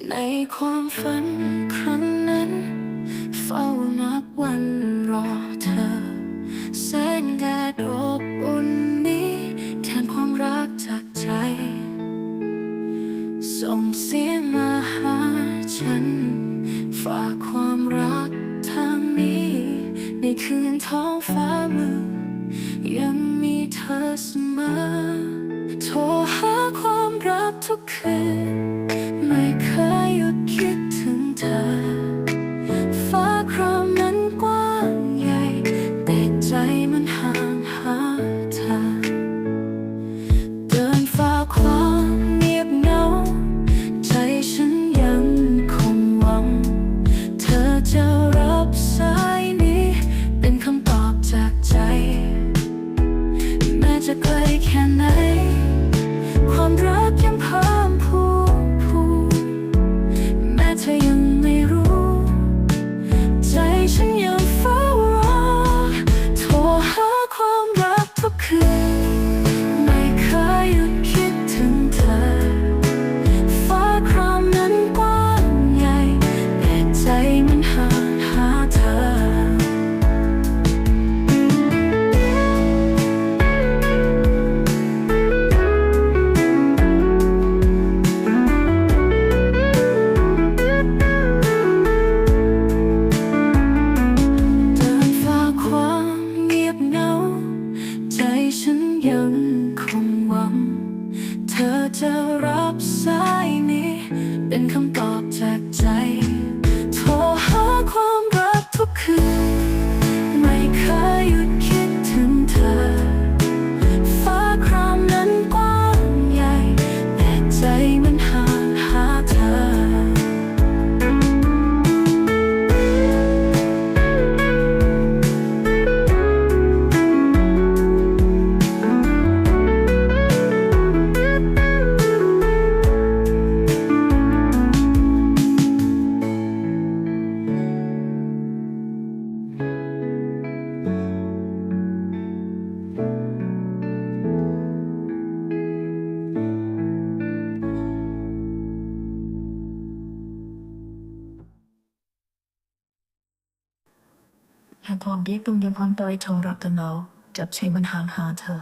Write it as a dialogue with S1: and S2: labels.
S1: ในความฝันครั้งนั้น เฝ้านับวันรอเธอ แสงแดดอบอุ่นนี้แทนความรักจากใจ ส่งเสียงมาหาฉัน ฝากความรักทางนี้ ในคืนท้องฟ้ามืดยังมีเธอเสมอ โทรหาความรักทุกคืน เธอจะรับสายนี้ เป็นคำตอบจากใจ หากความเรียกดวงยมพรไปทองรักกันแล้วจับใช้มันหางหาเธอ